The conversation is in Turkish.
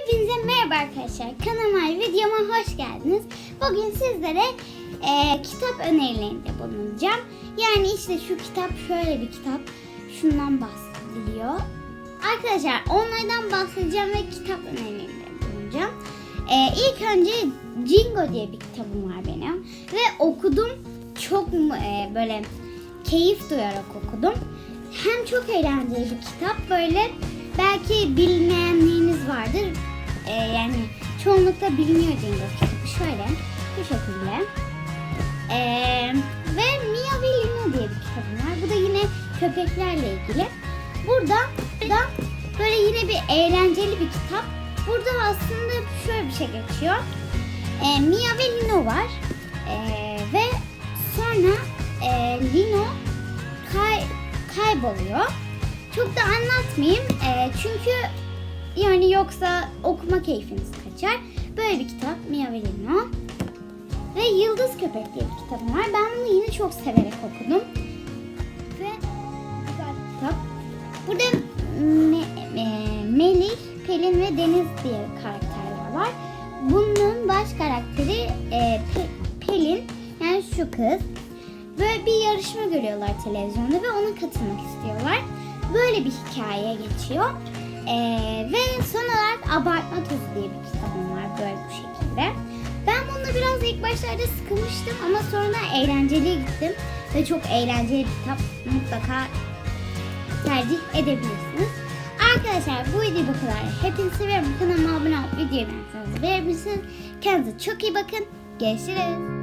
Hepinize merhaba arkadaşlar. Kanalıma videoma hoş geldiniz. Bugün sizlere e, kitap önerilerinde bulunacağım. Yani işte şu kitap şöyle bir kitap. Şundan bahsediliyor. Arkadaşlar onlardan bahsedeceğim ve kitap önerilerinde bulunacağım. E, ilk önce Jingo diye bir kitabım var benim. Ve okudum. Çok e, böyle keyif duyarak okudum. Hem çok eğlenceli bir kitap böyle belki. Ee, yani çoğunlukla biliniyor Jingo kitabı. Şöyle bu şekilde. Ee, ve Mia ve Lina diye bir kitabım var. Bu da yine köpeklerle ilgili. Burada da böyle yine bir eğlenceli bir kitap. Burada aslında şöyle bir şey geçiyor. Ee, Mia ve Lino var. Ee, ve sonra e, Lino kay, kayboluyor. Çok da anlatmayayım Ee, çünkü yani yoksa okuma keyfiniz kaçar. Böyle bir kitap Mia ve Yıldız Köpek diye bir kitabım var. Ben bunu yine çok severek okudum. Ve güzel kitap. Burada Me- e, Melih, Pelin ve Deniz diye karakterler var. Bunun baş karakteri e, Pe- Pelin yani şu kız. Böyle bir yarışma görüyorlar televizyonda ve ona katılmak istiyorlar. Böyle bir hikaye geçiyor. Ee, ve son olarak Abartma Tozu diye bir kitabım var böyle bu şekilde. Ben bunu biraz ilk başlarda sıkılmıştım ama sonra eğlenceli gittim. Ve çok eğlenceli bir kitap mutlaka tercih edebilirsiniz. Arkadaşlar bu video bu kadar. Hepinizi seviyorum. Kanalıma abone olup videoyu beğenirseniz verebilirsiniz. Kendinize çok iyi bakın. Görüşürüz.